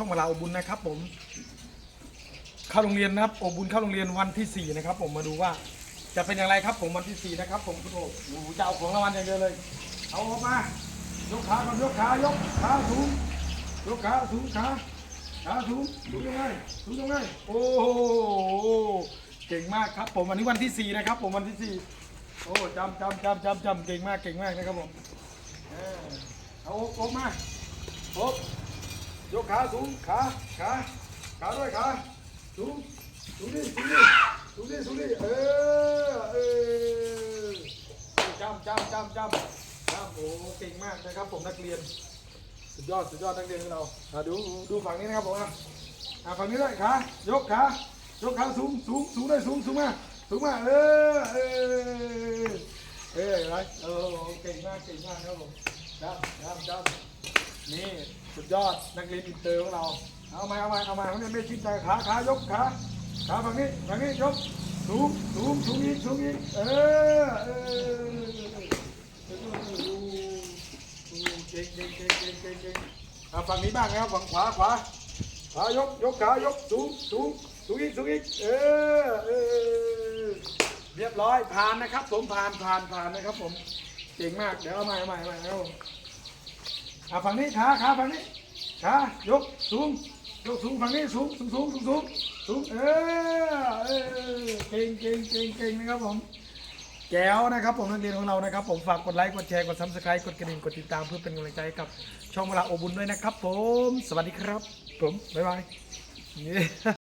ช่องมาลาอบุญนะครับ ผม เข้าโรงเรียนนะครับอบุญเข้าโรงเรียนวันที่สี่นะครับ ผมมาดูว่า จะเป็นอย่างไรครับ ผมวันที่สี่นะครับ ผมคุณโอ้โหจะเอาของรางวัลอย่างเดียวเลย เอาออกมายกขาก่อนยกขายกขาสูงยกขาสูงขาขาสูงสูงยังไงสูงยังไงโอ้โหเก่งมากครับ ผมวันนี้วันที่สี่นะครับ ผมวันที่สี่โอ้จำจำจำจำจำเก่งมากเก่งมากนะครับผมเอาออกมาอก ยกขาสูงขาขาขาด้วยขาสูงสูงดิสูงดิสูงดิสูงดิเออเออจำจำจำจำจำโอ้เก่งมากนะครับผมนักเรียน สุดยอดสุดยอดนักเรียนของเราอะดูดูฝั่งนี้นะครับผมอะอะฝั่งนี้ด้วยขายกขายกขาสูงสูงสูงด้วยสูงสูงมาสูงมาเออเออเอออะไรเออเก่งมากเก่งมากครับผมจำจำจำ นี่สุดยอดนักเรียนอินเตอร์ของเรา เอามาเอามาเอามาไม่ยไม่ชิดใจขาขายกขาขาฝั่งนี้ฝั่งนี้ยกสูงสูงสูงอีกสูงอีกเออเออเก่งเก่งเก่งเก่งเก่งเก่งเอฝั่งนี้บ้างนะครับฝั่งขวาขวาขายกยกขายกสูงสูงสูงอีกสูงอีกเออเออเรียบร้อยผ่านนะครับผมผ่านผ่านผ่านนะครับผมเก่งมากเดี๋ยวเอาใหม่เอาใหม่เอาใหม่ครับผม อะฝั่งนี้ขาขาฝั่งนี้ขายกสูงยกสูงฝั่งนี้สูงสูงสูงสูงสูงสูงเออเออเก่งเก่งเก่งเก่งนะครับผมแก้วนะครับผมนักเรียนของเรานะครับผมฝากกดไลค์กดแชร์กดซับสไครต์กดกระดิ่งกดติดตามเพื่อเป็นกำลังใจให้กับช่องเวลาโอบุญด้วยนะครับผม สวัสดีครับ ผม บ๊ายบาย